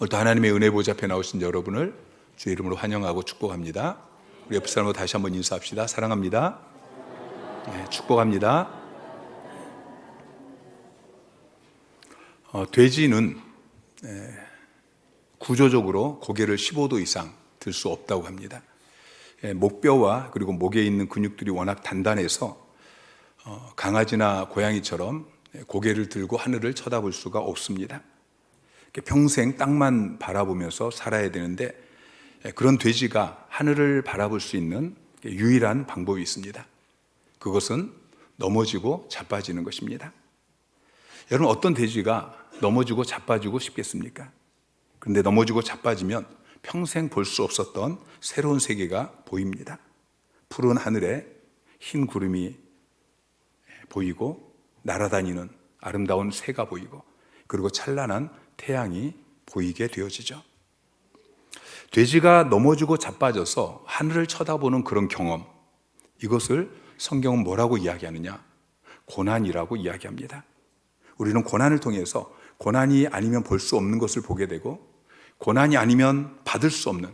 오늘도 하나님의 은혜 보좌 앞에 나오신 여러분을 주의 이름으로 환영하고 축복합니다. 우리 옆 사람으로 다시 한번 인사합시다. 사랑합니다. 네, 축복합니다. 어, 돼지는 에, 구조적으로 고개를 15도 이상 들 수 없다고 합니다. 예, 목뼈와 그리고 목에 있는 근육들이 워낙 단단해서 어, 강아지나 고양이처럼 고개를 들고 하늘을 쳐다볼 수가 없습니다. 평생 땅만 바라보면서 살아야 되는데 예, 그런 돼지가 하늘을 바라볼 수 있는 유일한 방법이 있습니다. 그것은 넘어지고 자빠지는 것입니다. 여러분 어떤 돼지가 넘어지고 자빠지고 싶겠습니까? 그런데 넘어지고 자빠지면 평생 볼 수 없었던 새로운 세계가 보입니다. 푸른 하늘에 흰 구름이 보이고 날아다니는 아름다운 새가 보이고 그리고 찬란한 태양이 보이게 되어지죠. 돼지가 넘어지고 자빠져서 하늘을 쳐다보는 그런 경험, 이것을 성경은 뭐라고 이야기하느냐? 고난이라고 이야기합니다. 우리는 고난을 통해서 고난이 아니면 볼 수 없는 것을 보게 되고 고난이 아니면 받을 수 없는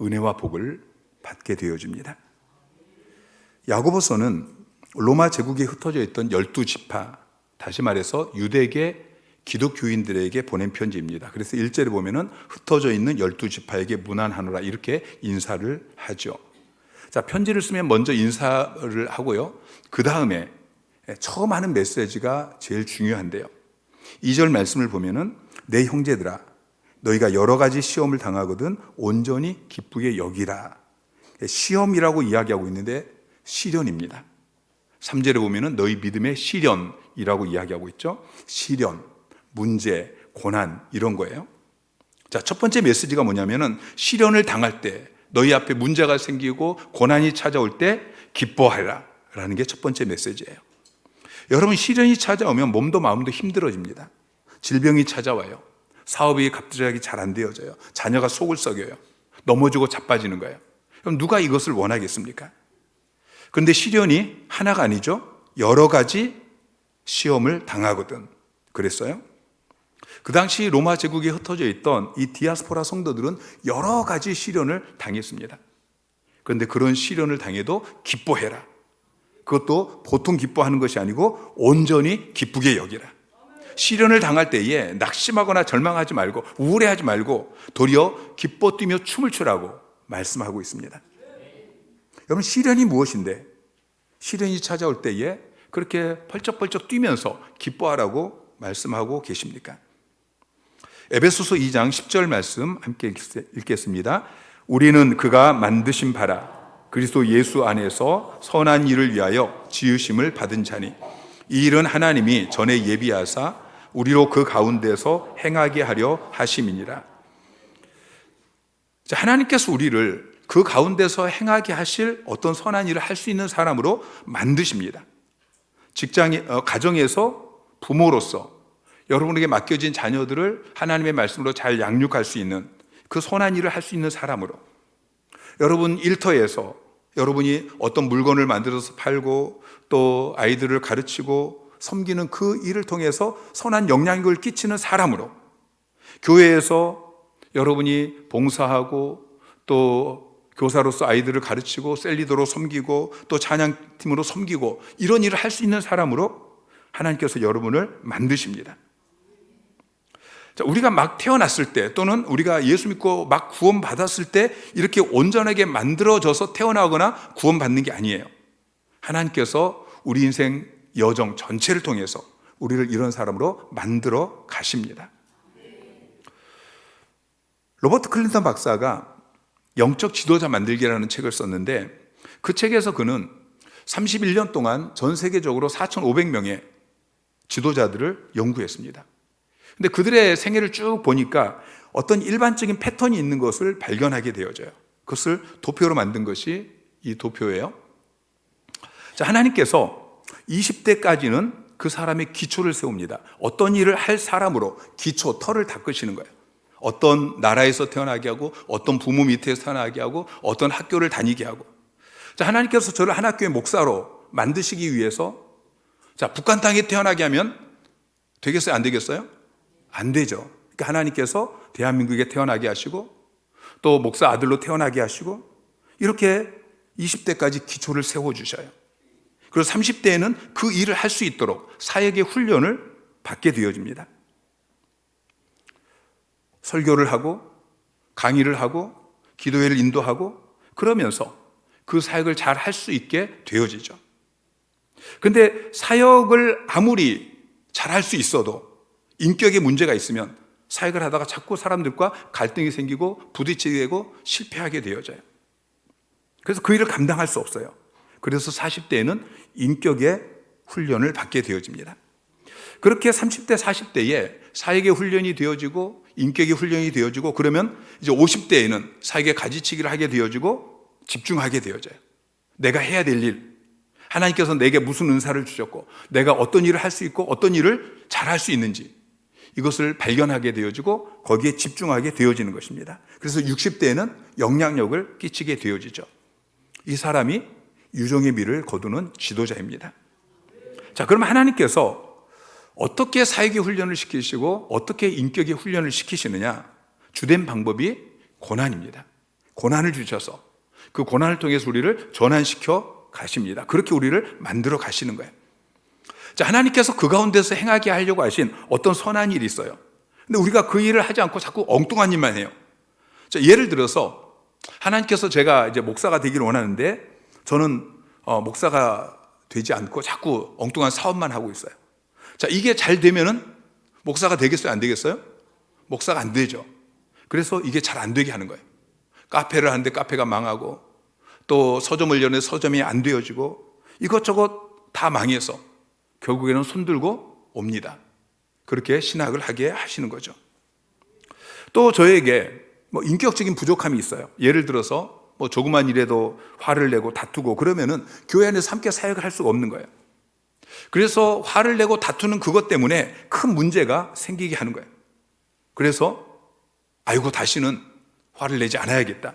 은혜와 복을 받게 되어집니다. 야고보서는 로마 제국에 흩어져 있던 열두 지파, 다시 말해서 유대계 기독교인들에게 보낸 편지입니다. 그래서 일절에 보면은 흩어져 있는 열두 지파에게 문안하노라 이렇게 인사를 하죠. 자, 편지를 쓰면 먼저 인사를 하고요. 그 다음에 처음 하는 메시지가 제일 중요한데요. 2절 말씀을 보면은 내 형제들아 너희가 여러 가지 시험을 당하거든 온전히 기쁘게 여기라. 시험이라고 이야기하고 있는데 시련입니다. 3절에 보면은 너희 믿음의 시련이라고 이야기하고 있죠. 시련, 문제, 고난 이런 거예요. 자, 첫 번째 메시지가 뭐냐면은 시련을 당할 때 너희 앞에 문제가 생기고 고난이 찾아올 때 기뻐하라 라는 게 첫 번째 메시지예요. 여러분 시련이 찾아오면 몸도 마음도 힘들어집니다. 질병이 찾아와요. 사업이 갑자기 잘 안 되어져요. 자녀가 속을 썩여요. 넘어지고 자빠지는 거예요. 그럼 누가 이것을 원하겠습니까? 그런데 시련이 하나가 아니죠. 여러 가지 시험을 당하거든. 그랬어요? 그 당시 로마 제국에 흩어져 있던 이 디아스포라 성도들은 여러 가지 시련을 당했습니다. 그런데 그런 시련을 당해도 기뻐해라. 그것도 보통 기뻐하는 것이 아니고 온전히 기쁘게 여기라. 시련을 당할 때에 낙심하거나 절망하지 말고 우울해하지 말고 도리어 기뻐 뛰며 춤을 추라고 말씀하고 있습니다. 여러분 시련이 무엇인데 시련이 찾아올 때에 그렇게 펄쩍펄쩍 뛰면서 기뻐하라고 말씀하고 계십니까? 에베소서 2장 10절 말씀 함께 읽겠습니다. 우리는 그가 만드신 바라 그리스도 예수 안에서 선한 일을 위하여 지으심을 받은 자니 이 일은 하나님이 전에 예비하사 우리로 그 가운데서 행하게 하려 하심이니라. 하나님께서 우리를 그 가운데서 행하게 하실 어떤 선한 일을 할 수 있는 사람으로 만드십니다. 직장, 어, 가정에서 부모로서 여러분에게 맡겨진 자녀들을 하나님의 말씀으로 잘 양육할 수 있는 그 선한 일을 할 수 있는 사람으로 여러분 일터에서 여러분이 어떤 물건을 만들어서 팔고 또 아이들을 가르치고 섬기는 그 일을 통해서 선한 영향력을 끼치는 사람으로 교회에서 여러분이 봉사하고 또 교사로서 아이들을 가르치고 셀리더로 섬기고 또 찬양팀으로 섬기고 이런 일을 할 수 있는 사람으로 하나님께서 여러분을 만드십니다. 자, 우리가 막 태어났을 때 또는 우리가 예수 믿고 막 구원받았을 때 이렇게 온전하게 만들어져서 태어나거나 구원받는 게 아니에요. 하나님께서 우리 인생 여정 전체를 통해서 우리를 이런 사람으로 만들어 가십니다. 로버트 클린턴 박사가 영적 지도자 만들기라는 책을 썼는데 그 책에서 그는 31년 동안 전 세계적으로 4,500명의 지도자들을 연구했습니다. 근데 그들의 생애를 쭉 보니까 어떤 일반적인 패턴이 있는 것을 발견하게 되어져요. 그것을 도표로 만든 것이 이 도표예요. 자, 하나님께서 20대까지는 그 사람의 기초를 세웁니다. 어떤 일을 할 사람으로 기초, 털을 닦으시는 거예요. 어떤 나라에서 태어나게 하고, 어떤 부모 밑에서 태어나게 하고, 어떤 학교를 다니게 하고. 자, 하나님께서 저를 한 학교의 목사로 만드시기 위해서, 자, 북한 땅에 태어나게 하면 되겠어요? 안 되겠어요? 안 되죠. 그러니까 하나님께서 대한민국에 태어나게 하시고 또 목사 아들로 태어나게 하시고 이렇게 20대까지 기초를 세워 주셔요. 그리고 30대에는 그 일을 할 수 있도록 사역의 훈련을 받게 되어집니다. 설교를 하고 강의를 하고 기도회를 인도하고 그러면서 그 사역을 잘 할 수 있게 되어지죠. 근데 사역을 아무리 잘 할 수 있어도 인격에 문제가 있으면 사역을 하다가 자꾸 사람들과 갈등이 생기고 부딪히게 되고 실패하게 되어져요. 그래서 그 일을 감당할 수 없어요. 그래서 40대에는 인격의 훈련을 받게 되어집니다. 그렇게 30대, 40대에 사역의 훈련이 되어지고 인격의 훈련이 되어지고 그러면 이제 50대에는 사역의 가지치기를 하게 되어지고 집중하게 되어져요. 내가 해야 될 일. 하나님께서 내게 무슨 은사를 주셨고 내가 어떤 일을 할 수 있고 어떤 일을 잘 할 수 있는지 이것을 발견하게 되어지고 거기에 집중하게 되어지는 것입니다. 그래서 60대에는 영향력을 끼치게 되어지죠. 이 사람이 유종의 미를 거두는 지도자입니다. 자, 그럼 하나님께서 어떻게 사역의 훈련을 시키시고 어떻게 인격의 훈련을 시키시느냐? 주된 방법이 고난입니다. 고난을 주셔서 그 고난을 통해서 우리를 전환시켜 가십니다. 그렇게 우리를 만들어 가시는 거예요. 자, 하나님께서 그 가운데서 행하게 하려고 하신 어떤 선한 일이 있어요. 근데 우리가 그 일을 하지 않고 자꾸 엉뚱한 일만 해요. 자, 예를 들어서 하나님께서 제가 이제 목사가 되기를 원하는데 저는 어, 목사가 되지 않고 자꾸 엉뚱한 사업만 하고 있어요. 자, 이게 잘 되면은 목사가 되겠어요? 안 되겠어요? 목사가 안 되죠. 그래서 이게 잘 안 되게 하는 거예요. 카페를 하는데 카페가 망하고 또 서점을 여는데 서점이 안 되어지고 이것저것 다 망해서 결국에는 손들고 옵니다. 그렇게 신학을 하게 하시는 거죠. 또 저에게 뭐 인격적인 부족함이 있어요. 예를 들어서 뭐 조그만 일에도 화를 내고 다투고 그러면은 교회 안에서 함께 사역을 할 수가 없는 거예요. 그래서 화를 내고 다투는 그것 때문에 큰 문제가 생기게 하는 거예요. 그래서 아이고 다시는 화를 내지 않아야겠다.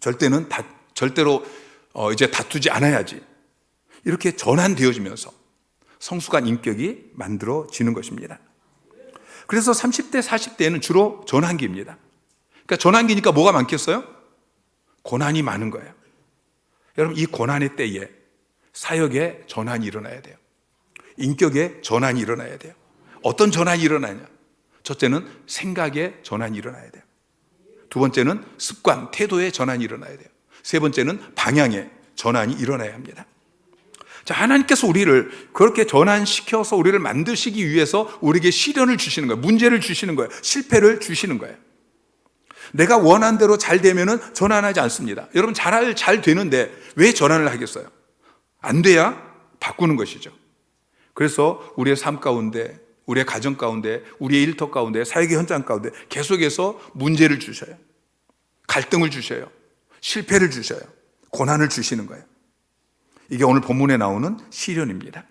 절대는 다, 절대로 어, 이제 다투지 않아야지. 이렇게 전환되어지면서 성숙한 인격이 만들어지는 것입니다. 그래서 30대, 40대에는 주로 전환기입니다. 그러니까 전환기니까 뭐가 많겠어요? 고난이 많은 거예요. 여러분, 이 고난의 때에 사역에 전환이 일어나야 돼요. 인격에 전환이 일어나야 돼요. 어떤 전환이 일어나냐? 첫째는 생각의 전환이 일어나야 돼요. 두 번째는 습관, 태도의 전환이 일어나야 돼요. 세 번째는 방향의 전환이 일어나야 합니다. 자, 하나님께서 우리를 그렇게 전환시켜서 우리를 만드시기 위해서 우리에게 시련을 주시는 거예요. 문제를 주시는 거예요. 실패를 주시는 거예요. 내가 원한 대로 잘 되면은 전환하지 않습니다. 여러분 잘, 잘 되는데 왜 전환을 하겠어요? 안 돼야 바꾸는 것이죠. 그래서 우리의 삶 가운데, 우리의 가정 가운데, 우리의 일터 가운데, 사역의 현장 가운데 계속해서 문제를 주셔요. 갈등을 주셔요. 실패를 주셔요. 고난을 주시는 거예요. 이게 오늘 본문에 나오는 시련입니다.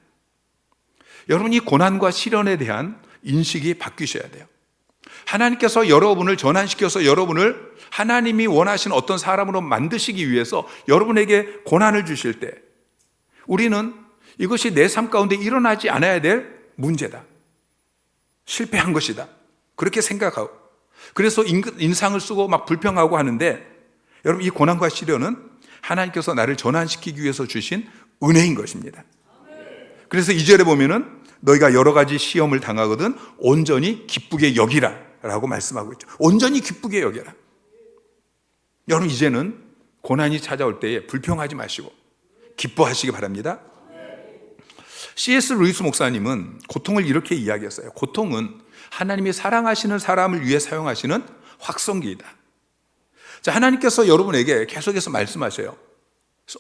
여러분 이 고난과 시련에 대한 인식이 바뀌셔야 돼요. 하나님께서 여러분을 전환시켜서 여러분을 하나님이 원하시는 어떤 사람으로 만드시기 위해서 여러분에게 고난을 주실 때 우리는 이것이 내 삶 가운데 일어나지 않아야 될 문제다. 실패한 것이다. 그렇게 생각하고 그래서 인상을 쓰고 막 불평하고 하는데 여러분 이 고난과 시련은 하나님께서 나를 전환시키기 위해서 주신 은혜인 것입니다. 그래서 이절에 보면은 너희가 여러 가지 시험을 당하거든 온전히 기쁘게 여기라 라고 말씀하고 있죠. 온전히 기쁘게 여겨라. 여러분 이제는 고난이 찾아올 때에 불평하지 마시고 기뻐하시기 바랍니다. C.S. 루이스 목사님은 고통을 이렇게 이야기했어요. 고통은 하나님이 사랑하시는 사람을 위해 사용하시는 확성기이다. 자, 하나님께서 여러분에게 계속해서 말씀하셔요.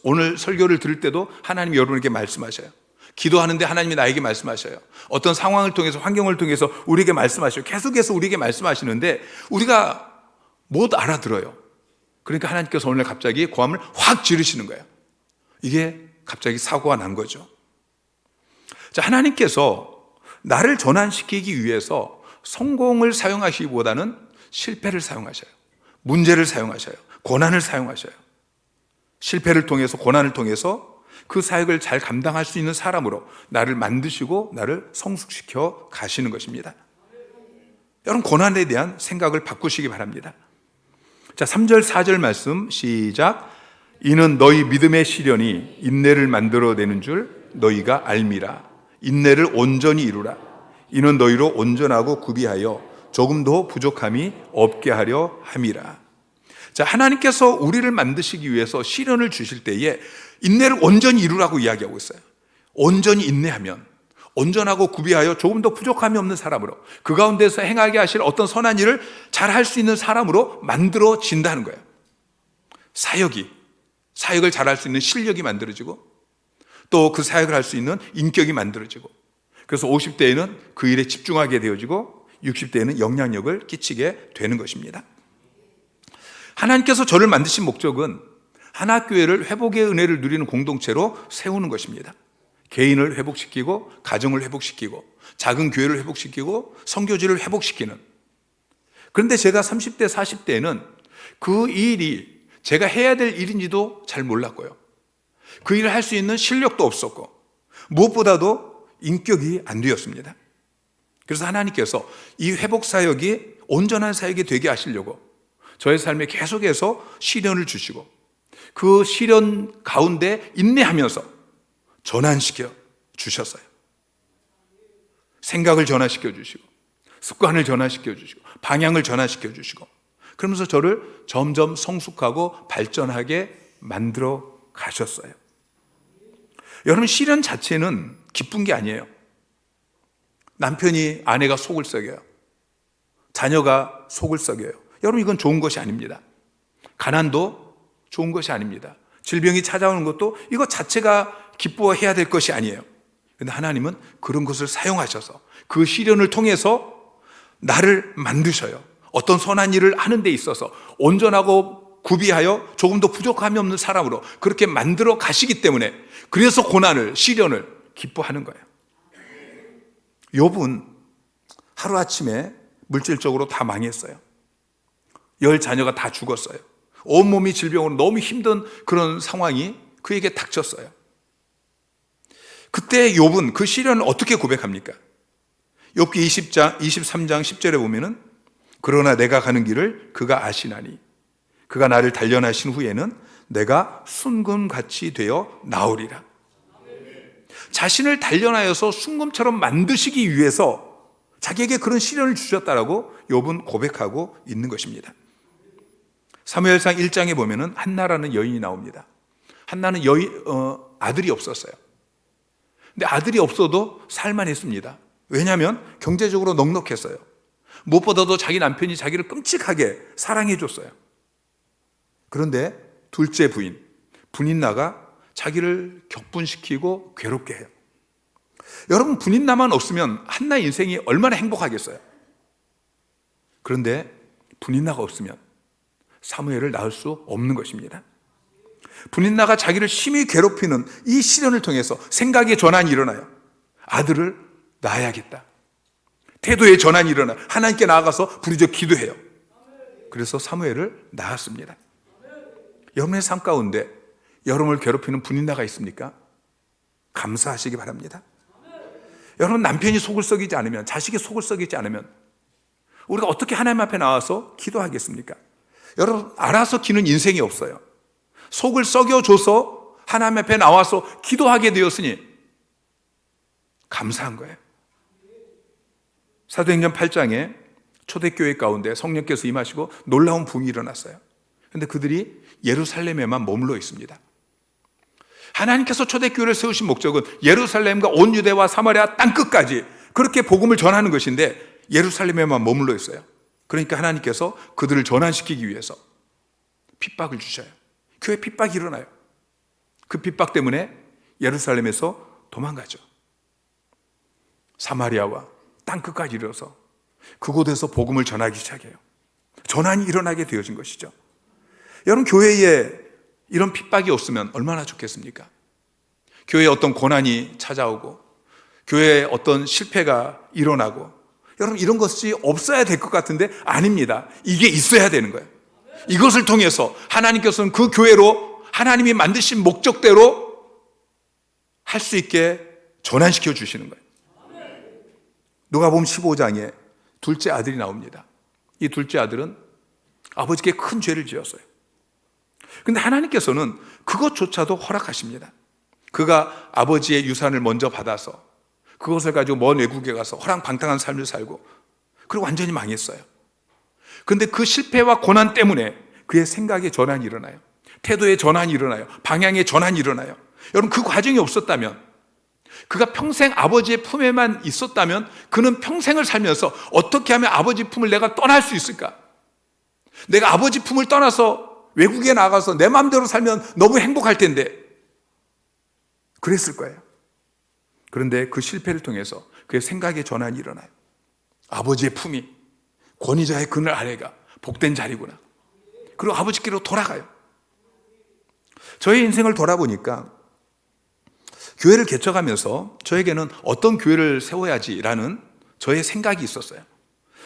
오늘 설교를 들을 때도 하나님이 여러분에게 말씀하셔요. 기도하는데 하나님이 나에게 말씀하셔요. 어떤 상황을 통해서, 환경을 통해서 우리에게 말씀하셔요. 계속해서 우리에게 말씀하시는데 우리가 못 알아들어요. 그러니까 하나님께서 오늘 갑자기 고함을 확 지르시는 거예요. 이게 갑자기 사고가 난 거죠. 자, 하나님께서 나를 전환시키기 위해서 성공을 사용하시기보다는 실패를 사용하셔요. 문제를 사용하셔요. 고난을 사용하셔요. 실패를 통해서, 고난을 통해서 그 사역을 잘 감당할 수 있는 사람으로 나를 만드시고 나를 성숙시켜 가시는 것입니다. 여러분 고난에 대한 생각을 바꾸시기 바랍니다. 자, 3절 4절 말씀 시작. 이는 너희 믿음의 시련이 인내를 만들어 내는 줄 너희가 알미라. 인내를 온전히 이루라. 이는 너희로 온전하고 구비하여 조금도 부족함이 없게 하려 함이라. 자, 하나님께서 우리를 만드시기 위해서 시련을 주실 때에 인내를 온전히 이루라고 이야기하고 있어요. 온전히 인내하면 온전하고 구비하여 조금 더 부족함이 없는 사람으로 그 가운데서 행하게 하실 어떤 선한 일을 잘 할 수 있는 사람으로 만들어진다는 거예요. 사역이 사역을 잘할 수 있는 실력이 만들어지고 또 그 사역을 할 수 있는 인격이 만들어지고 그래서 50대에는 그 일에 집중하게 되어지고 60대에는 영향력을 끼치게 되는 것입니다. 하나님께서 저를 만드신 목적은 하나교회를 회복의 은혜를 누리는 공동체로 세우는 것입니다. 개인을 회복시키고 가정을 회복시키고 작은 교회를 회복시키고 성교지를 회복시키는 그런데 제가 30대 40대에는 그 일이 제가 해야 될 일인지도 잘 몰랐고요. 그 일을 할 수 있는 실력도 없었고 무엇보다도 인격이 안 되었습니다. 그래서 하나님께서 이 회복 사역이 온전한 사역이 되게 하시려고 저의 삶에 계속해서 시련을 주시고 그 시련 가운데 인내하면서 전환시켜 주셨어요. 생각을 전환시켜 주시고, 습관을 전환시켜 주시고, 방향을 전환시켜 주시고, 그러면서 저를 점점 성숙하고 발전하게 만들어 가셨어요. 여러분, 시련 자체는 기쁜 게 아니에요. 남편이 아내가 속을 썩여요. 자녀가 속을 썩여요. 여러분, 이건 좋은 것이 아닙니다. 가난도 좋은 것이 아닙니다. 질병이 찾아오는 것도 이거 자체가 기뻐해야 될 것이 아니에요. 근데 하나님은 그런 것을 사용하셔서 그 시련을 통해서 나를 만드셔요. 어떤 선한 일을 하는 데 있어서 온전하고 구비하여 조금 더 부족함이 없는 사람으로 그렇게 만들어 가시기 때문에 그래서 고난을, 시련을 기뻐하는 거예요. 욥은 하루아침에 물질적으로 다 망했어요. 열 자녀가 다 죽었어요. 온몸이 질병으로 너무 힘든 그런 상황이 그에게 닥쳤어요. 그때 욥은 그 시련을 어떻게 고백합니까? 욥기 20장 23장 10절에 보면은 그러나 내가 가는 길을 그가 아시나니 그가 나를 단련하신 후에는 내가 순금같이 되어 나오리라. 자신을 단련하여서 순금처럼 만드시기 위해서 자기에게 그런 시련을 주셨다라고 욥은 고백하고 있는 것입니다. 사무엘상 1장에 보면은 한나라는 여인이 나옵니다. 한나는 여인 어, 아들이 없었어요. 근데 아들이 없어도 살만했습니다. 왜냐하면 경제적으로 넉넉했어요. 무엇보다도 자기 남편이 자기를 끔찍하게 사랑해 줬어요. 그런데 둘째 부인, 분인나가 자기를 격분시키고 괴롭게 해요. 여러분, 분인나만 없으면 한나 인생이 얼마나 행복하겠어요? 그런데 분인나가 없으면 사무엘을 낳을 수 없는 것입니다. 분인나가 자기를 심히 괴롭히는 이 시련을 통해서 생각의 전환이 일어나요. 아들을 낳아야겠다. 태도의 전환이 일어나 하나님께 나아가서 부르짖어 기도해요. 그래서 사무엘을 낳았습니다. 여러분의 삶 가운데 여러분을 괴롭히는 분인나가 있습니까? 감사하시기 바랍니다. 여러분 남편이 속을 썩이지 않으면 자식이 속을 썩이지 않으면 우리가 어떻게 하나님 앞에 나와서 기도하겠습니까? 여러분 알아서 기는 인생이 없어요. 속을 썩여줘서 하나님 앞에 나와서 기도하게 되었으니 감사한 거예요. 사도행전 8장에 초대교회 가운데 성령께서 임하시고 놀라운 붐이 일어났어요. 근데 그들이 예루살렘에만 머물러 있습니다. 하나님께서 초대교회를 세우신 목적은 예루살렘과 온 유대와 사마리아 땅 끝까지 그렇게 복음을 전하는 것인데 예루살렘에만 머물러 있어요. 그러니까 하나님께서 그들을 전환시키기 위해서 핍박을 주셔요. 교회 핍박이 일어나요. 그 핍박 때문에 예루살렘에서 도망가죠. 사마리아와 땅 끝까지 이르러서 그곳에서 복음을 전하기 시작해요. 전환이 일어나게 되어진 것이죠. 여러분 교회에 이런 핍박이 없으면 얼마나 좋겠습니까? 교회에 어떤 고난이 찾아오고 교회에 어떤 실패가 일어나고 여러분 이런 것이 없어야 될 것 같은데 아닙니다. 이게 있어야 되는 거예요. 이것을 통해서 하나님께서는 그 교회로 하나님이 만드신 목적대로 할 수 있게 전환시켜 주시는 거예요. 누가 보면 15장에 둘째 아들이 나옵니다. 이 둘째 아들은 아버지께 큰 죄를 지었어요. 근데 하나님께서는 그것조차도 허락하십니다. 그가 아버지의 유산을 먼저 받아서 그것을 가지고 먼 외국에 가서 허랑방탕한 삶을 살고 그리고 완전히 망했어요. 근데 그 실패와 고난 때문에 그의 생각의 전환이 일어나요. 태도의 전환이 일어나요. 방향의 전환이 일어나요. 여러분 그 과정이 없었다면 그가 평생 아버지의 품에만 있었다면 그는 평생을 살면서 어떻게 하면 아버지 품을 내가 떠날 수 있을까? 내가 아버지 품을 떠나서 외국에 나가서 내 마음대로 살면 너무 행복할 텐데 그랬을 거예요. 그런데 그 실패를 통해서 그의 생각의 전환이 일어나요. 아버지의 품이 권위자의 그늘 아래가 복된 자리구나. 그리고 아버지께로 돌아가요. 저의 인생을 돌아보니까 교회를 개척하면서 저에게는 어떤 교회를 세워야지라는 저의 생각이 있었어요.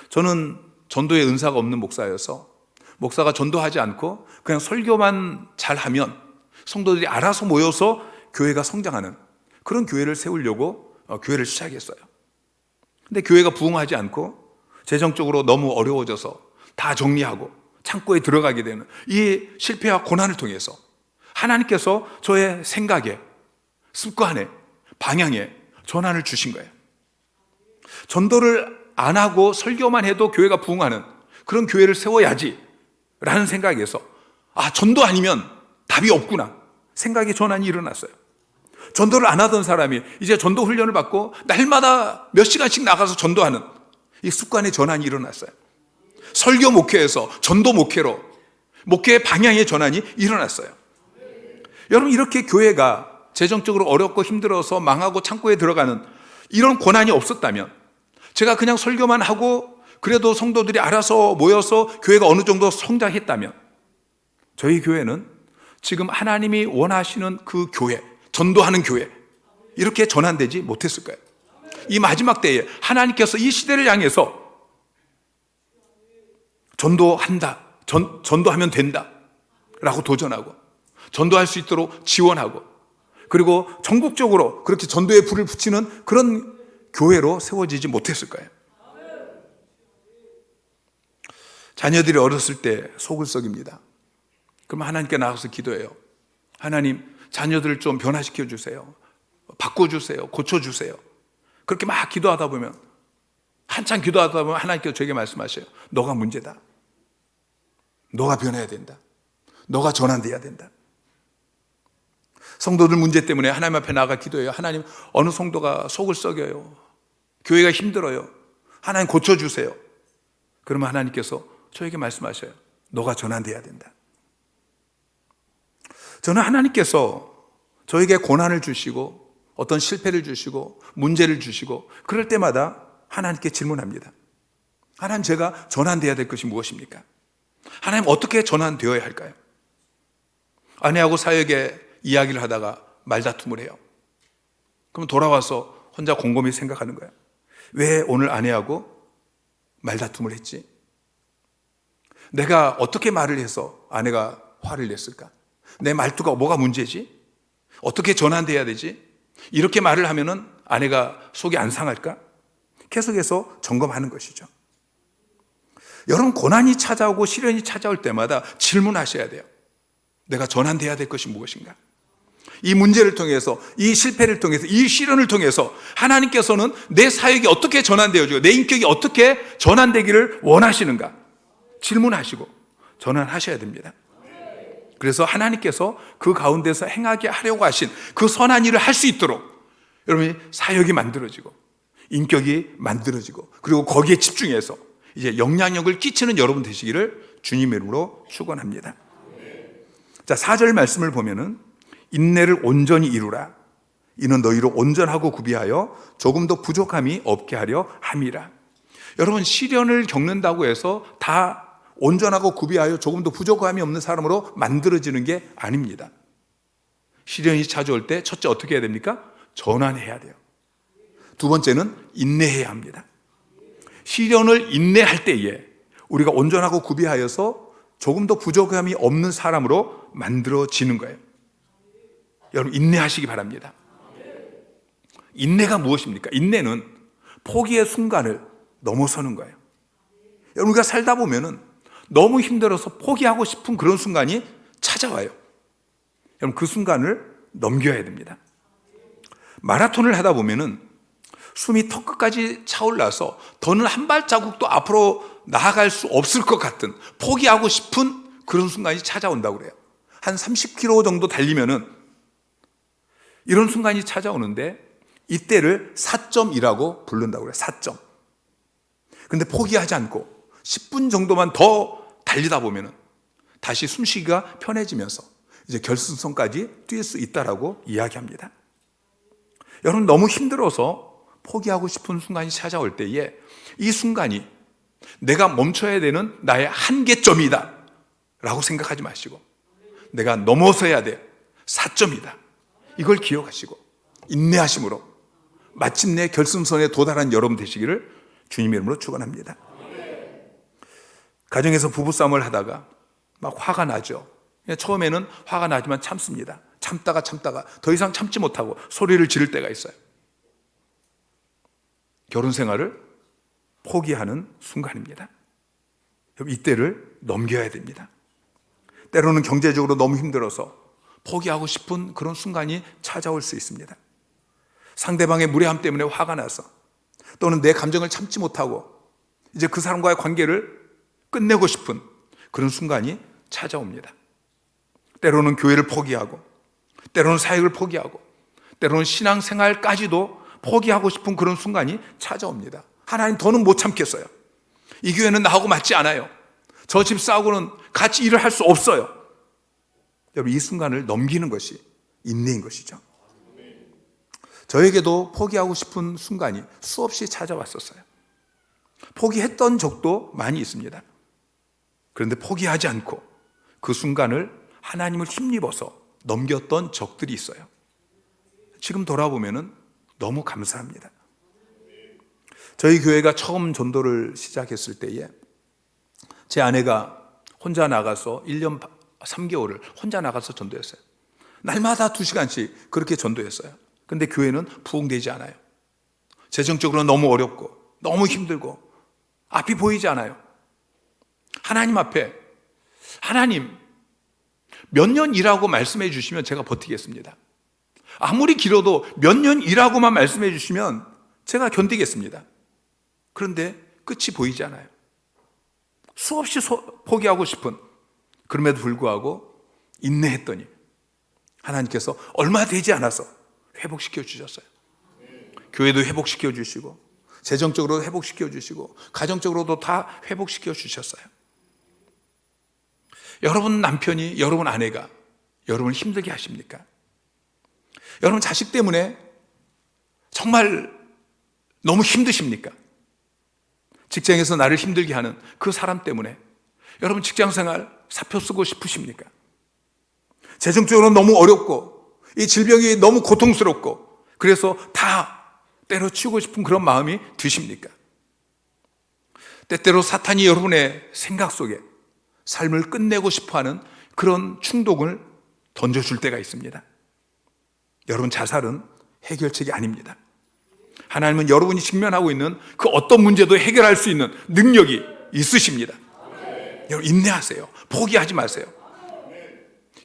저는 전도의 은사가 없는 목사여서 목사가 전도하지 않고 그냥 설교만 잘하면 성도들이 알아서 모여서 교회가 성장하는 그런 교회를 세우려고 어, 교회를 시작했어요. 근데 교회가 부흥하지 않고 재정적으로 너무 어려워져서 다 정리하고 창고에 들어가게 되는 이 실패와 고난을 통해서 하나님께서 저의 생각에 습관에 방향에 전환을 주신 거예요. 전도를 안 하고 설교만 해도 교회가 부흥하는 그런 교회를 세워야지 라는 생각에서 아, 전도 아니면 답이 없구나. 생각의 전환이 일어났어요. 전도를 안 하던 사람이 이제 전도 훈련을 받고 날마다 몇 시간씩 나가서 전도하는 이 습관의 전환이 일어났어요. 설교 목회에서 전도 목회로 목회의 방향의 전환이 일어났어요. 여러분 이렇게 교회가 재정적으로 어렵고 힘들어서 망하고 창고에 들어가는 이런 고난이 없었다면 제가 그냥 설교만 하고 그래도 성도들이 알아서 모여서 교회가 어느 정도 성장했다면 저희 교회는 지금 하나님이 원하시는 그 교회, 전도하는 교회 이렇게 전환되지 못했을 거예요. 이 마지막 때에 하나님께서 이 시대를 향해서 전도한다. 전, 전도하면 된다. 라고 도전하고 전도할 수 있도록 지원하고 그리고 전국적으로 그렇게 전도의 불을 붙이는 그런 교회로 세워지지 못했을 거예요. 자녀들이 어렸을 때 속을 썩입니다. 그럼 하나님께 나가서 기도해요. 하나님, 자녀들을 좀 변화시켜 주세요. 바꿔 주세요. 고쳐 주세요. 그렇게 막 기도하다 보면, 한참 기도하다 보면 하나님께서 저에게 말씀하셔요. 너가 문제다. 너가 변해야 된다. 너가 전환돼야 된다. 성도들 문제 때문에 하나님 앞에 나가 기도해요. 하나님, 어느 성도가 속을 썩여요. 교회가 힘들어요. 하나님 고쳐주세요. 그러면 하나님께서 저에게 말씀하셔요. 너가 전환돼야 된다. 저는 하나님께서 저에게 고난을 주시고 어떤 실패를 주시고 문제를 주시고 그럴 때마다 하나님께 질문합니다. 하나님 제가 전환돼야 될 것이 무엇입니까? 하나님 어떻게 전환되어야 할까요? 아내하고 사역에 이야기를 하다가 말다툼을 해요. 그럼 돌아와서 혼자 곰곰이 생각하는 거야. 왜 오늘 아내하고 말다툼을 했지? 내가 어떻게 말을 해서 아내가 화를 냈을까? 내 말투가 뭐가 문제지? 어떻게 전환돼야 되지? 이렇게 말을 하면은 아내가 속이 안 상할까? 계속해서 점검하는 것이죠. 여러분 고난이 찾아오고 시련이 찾아올 때마다 질문하셔야 돼요. 내가 전환돼야 될 것이 무엇인가? 이 문제를 통해서, 이 실패를 통해서, 이 시련을 통해서 하나님께서는 내 사역이 어떻게 전환되어지고 내 인격이 어떻게 전환되기를 원하시는가? 질문하시고 전환하셔야 됩니다. 그래서 하나님께서 그 가운데서 행하게 하려고 하신 그 선한 일을 할 수 있도록 여러분이 사역이 만들어지고 인격이 만들어지고 그리고 거기에 집중해서 이제 영향력을 끼치는 여러분 되시기를 주님의 이름으로 축원합니다. 자, 4절 말씀을 보면은 인내를 온전히 이루라. 이는 너희로 온전하고 구비하여 조금 더 부족함이 없게 하려 함이라. 여러분 시련을 겪는다고 해서 다 온전하고 구비하여 조금 더 부족함이 없는 사람으로 만들어지는 게 아닙니다. 시련이 찾아올 때 첫째 어떻게 해야 됩니까? 전환해야 돼요. 두 번째는 인내해야 합니다. 시련을 인내할 때에 우리가 온전하고 구비하여서 조금 더 부족함이 없는 사람으로 만들어지는 거예요. 여러분, 인내하시기 바랍니다. 인내가 무엇입니까? 인내는 포기의 순간을 넘어서는 거예요. 우리가 살다 보면은 너무 힘들어서 포기하고 싶은 그런 순간이 찾아와요. 여러분, 그 순간을 넘겨야 됩니다. 마라톤을 하다 보면은 숨이 턱 끝까지 차올라서 더는 한 발자국도 앞으로 나아갈 수 없을 것 같은 포기하고 싶은 그런 순간이 찾아온다고 그래요. 한 30km 정도 달리면은 이런 순간이 찾아오는데 이때를 4점이라고 부른다고 그래요. 4점. 근데 포기하지 않고 10분 정도만 더 달리다 보면은 다시 숨쉬기가 편해지면서 이제 결승선까지 뛸 수 있다라고 이야기합니다. 여러분 너무 힘들어서 포기하고 싶은 순간이 찾아올 때에 이 순간이 내가 멈춰야 되는 나의 한계점이다 라고 생각하지 마시고 내가 넘어서야 될 사점이다 이걸 기억하시고 인내하심으로 마침내 결승선에 도달한 여러분 되시기를 주님 이름으로 축원합니다. 가정에서 부부싸움을 하다가 막 화가 나죠. 처음에는 화가 나지만 참습니다. 참다가 참다가 더 이상 참지 못하고 소리를 지를 때가 있어요. 결혼 생활을 포기하는 순간입니다. 이때를 넘겨야 됩니다. 때로는 경제적으로 너무 힘들어서 포기하고 싶은 그런 순간이 찾아올 수 있습니다. 상대방의 무례함 때문에 화가 나서 또는 내 감정을 참지 못하고 이제 그 사람과의 관계를 끝내고 싶은 그런 순간이 찾아옵니다. 때로는 교회를 포기하고 때로는 사역을 포기하고 때로는 신앙생활까지도 포기하고 싶은 그런 순간이 찾아옵니다. 하나님 더는 못 참겠어요. 이 교회는 나하고 맞지 않아요. 저 집사하고는 같이 일을 할 수 없어요. 여러분 이 순간을 넘기는 것이 인내인 것이죠. 저에게도 포기하고 싶은 순간이 수없이 찾아왔었어요. 포기했던 적도 많이 있습니다. 그런데 포기하지 않고 그 순간을 하나님을 힘입어서 넘겼던 적들이 있어요. 지금 돌아보면은 너무 감사합니다. 저희 교회가 처음 전도를 시작했을 때에 제 아내가 혼자 나가서 1년 3개월을 혼자 나가서 전도했어요. 날마다 2시간씩 그렇게 전도했어요. 근데 교회는 부흥되지 않아요. 재정적으로 너무 어렵고, 너무 힘들고, 앞이 보이지 않아요. 하나님 앞에, 하나님, 몇 년 일하고 말씀해 주시면 제가 버티겠습니다. 아무리 길어도 몇 년 일하고만 말씀해 주시면 제가 견디겠습니다. 그런데 끝이 보이지 않아요. 수없이 소, 포기하고 싶은 그럼에도 불구하고 인내했더니 하나님께서 얼마 되지 않아서 회복시켜 주셨어요. 교회도 회복시켜 주시고 재정적으로 회복시켜 주시고 가정적으로도 다 회복시켜 주셨어요. 여러분 남편이 여러분 아내가 여러분을 힘들게 하십니까? 여러분 자식 때문에 정말 너무 힘드십니까? 직장에서 나를 힘들게 하는 그 사람 때문에 여러분 직장 생활 사표 쓰고 싶으십니까? 재정적으로 너무 어렵고 이 질병이 너무 고통스럽고 그래서 다 때려치우고 싶은 그런 마음이 드십니까? 때때로 사탄이 여러분의 생각 속에 삶을 끝내고 싶어 하는 그런 충동을 던져줄 때가 있습니다. 여러분, 자살은 해결책이 아닙니다. 하나님은 여러분이 직면하고 있는 그 어떤 문제도 해결할 수 있는 능력이 있으십니다. 여러분, 인내하세요. 포기하지 마세요.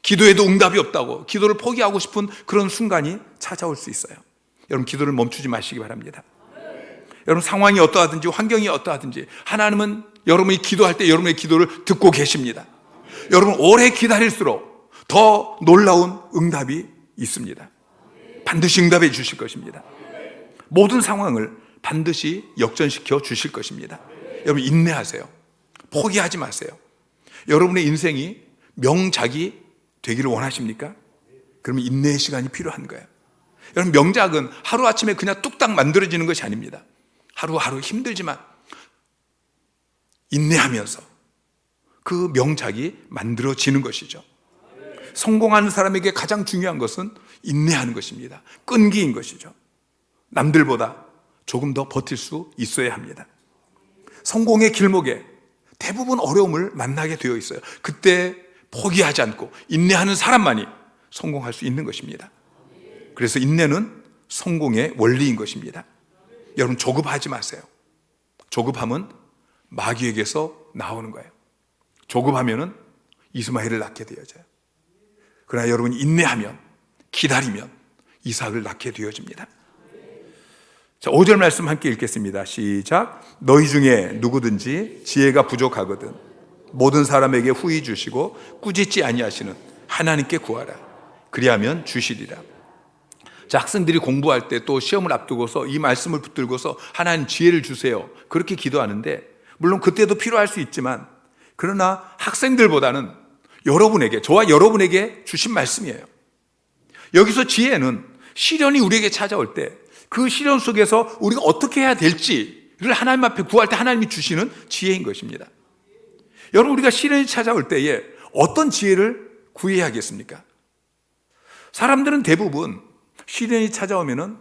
기도에도 응답이 없다고 기도를 포기하고 싶은 그런 순간이 찾아올 수 있어요. 여러분, 기도를 멈추지 마시기 바랍니다. 여러분, 상황이 어떠하든지 환경이 어떠하든지 하나님은 여러분이 기도할 때 여러분의 기도를 듣고 계십니다. 여러분, 오래 기다릴수록 더 놀라운 응답이 있습니다. 반드시 응답해 주실 것입니다. 모든 상황을 반드시 역전시켜 주실 것입니다. 여러분 인내하세요. 포기하지 마세요. 여러분의 인생이 명작이 되기를 원하십니까? 그러면 인내의 시간이 필요한 거예요. 여러분 명작은 하루아침에 그냥 뚝딱 만들어지는 것이 아닙니다. 하루하루 힘들지만 인내하면서 그 명작이 만들어지는 것이죠. 성공하는 사람에게 가장 중요한 것은 인내하는 것입니다. 끈기인 것이죠. 남들보다 조금 더 버틸 수 있어야 합니다. 성공의 길목에 대부분 어려움을 만나게 되어 있어요. 그때 포기하지 않고 인내하는 사람만이 성공할 수 있는 것입니다. 그래서 인내는 성공의 원리인 것입니다. 여러분 조급하지 마세요. 조급함은 마귀에게서 나오는 거예요. 조급하면은 이스마엘을 낳게 되어져요. 그러나 여러분이 인내하면 기다리면 이삭을 낳게 되어집니다. 자, 5절 말씀 함께 읽겠습니다. 시작. 너희 중에 누구든지 지혜가 부족하거든 모든 사람에게 후히 주시고 꾸짖지 아니하시는 하나님께 구하라. 그리하면 주시리라. 자, 학생들이 공부할 때 또 시험을 앞두고서 이 말씀을 붙들고서 하나님 지혜를 주세요. 그렇게 기도하는데 물론 그때도 필요할 수 있지만 그러나 학생들보다는 여러분에게 저와 여러분에게 주신 말씀이에요. 여기서 지혜는 시련이 우리에게 찾아올 때 그 시련 속에서 우리가 어떻게 해야 될지를 하나님 앞에 구할 때 하나님이 주시는 지혜인 것입니다. 여러분 우리가 시련이 찾아올 때에 어떤 지혜를 구해야겠습니까? 사람들은 대부분 시련이 찾아오면은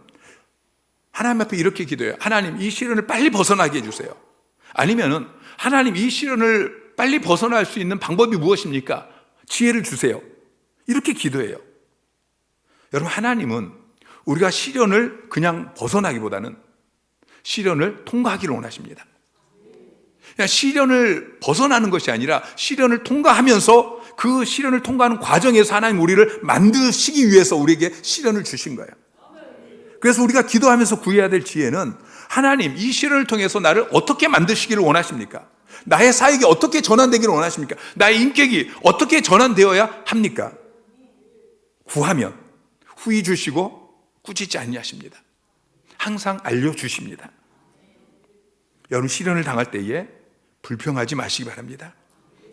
하나님 앞에 이렇게 기도해요. 하나님 이 시련을 빨리 벗어나게 해주세요. 아니면은 하나님 이 시련을 빨리 벗어날 수 있는 방법이 무엇입니까? 지혜를 주세요. 이렇게 기도해요. 여러분 하나님은 우리가 시련을 그냥 벗어나기보다는 시련을 통과하기를 원하십니다. 그냥 시련을 벗어나는 것이 아니라 시련을 통과하면서 그 시련을 통과하는 과정에서 하나님 우리를 만드시기 위해서 우리에게 시련을 주신 거예요. 그래서 우리가 기도하면서 구해야 될 지혜는 하나님 이 시련을 통해서 나를 어떻게 만드시기를 원하십니까? 나의 사역이 어떻게 전환되기를 원하십니까? 나의 인격이 어떻게 전환되어야 합니까? 구하면 후히 주시고 꾸짖지 아니하십니다. 항상 알려 주십니다. 여러분 시련을 당할 때에 불평하지 마시기 바랍니다.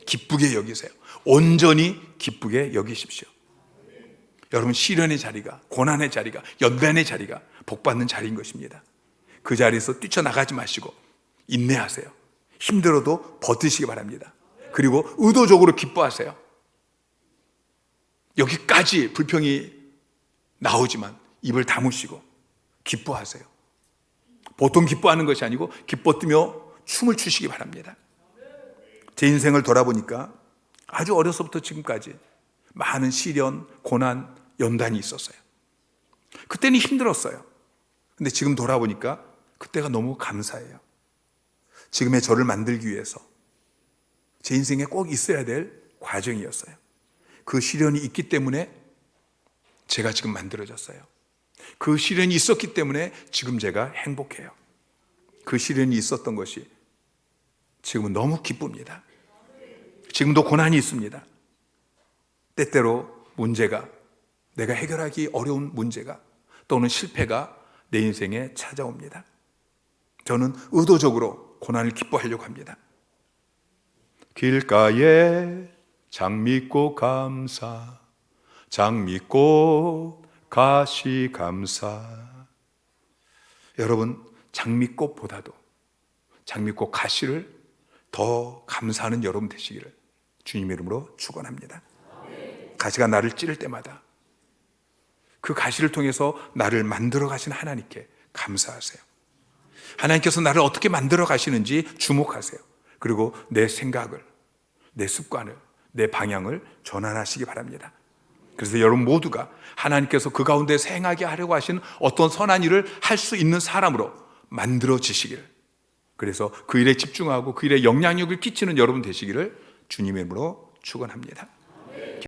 기쁘게 여기세요. 온전히 기쁘게 여기십시오. 여러분 시련의 자리가 고난의 자리가 연단의 자리가 복받는 자리인 것입니다. 그 자리에서 뛰쳐나가지 마시고 인내하세요. 힘들어도 버티시기 바랍니다. 그리고 의도적으로 기뻐하세요. 여기까지 불평이 나오지만 입을 다무시고 기뻐하세요. 보통 기뻐하는 것이 아니고 기뻐 뛰며 춤을 추시기 바랍니다. 제 인생을 돌아보니까 아주 어려서부터 지금까지 많은 시련, 고난, 연단이 있었어요. 그때는 힘들었어요. 근데 지금 돌아보니까 그때가 너무 감사해요. 지금의 저를 만들기 위해서 제 인생에 꼭 있어야 될 과정이었어요. 그 시련이 있기 때문에 제가 지금 만들어졌어요. 그 시련이 있었기 때문에 지금 제가 행복해요. 그 시련이 있었던 것이 지금은 너무 기쁩니다. 지금도 고난이 있습니다. 때때로 문제가 내가 해결하기 어려운 문제가 또는 실패가 내 인생에 찾아옵니다. 저는 의도적으로 고난을 기뻐하려고 합니다. 길가에 장미꽃 감사, 장미꽃 가시 감사. 여러분, 장미꽃보다도 장미꽃 가시를 더 감사하는 여러분 되시기를 주님 이름으로 축원합니다. 가시가 나를 찌를 때마다 그 가시를 통해서 나를 만들어 가신 하나님께 감사하세요. 하나님께서 나를 어떻게 만들어 가시는지 주목하세요. 그리고 내 생각을, 내 습관을, 내 방향을 전환하시기 바랍니다. 그래서 여러분 모두가 하나님께서 그 가운데 생하게 하려고 하신 어떤 선한 일을 할 수 있는 사람으로 만들어지시기를. 그래서 그 일에 집중하고 그 일에 영향력을 끼치는 여러분 되시기를 주님의 이름으로 축원합니다.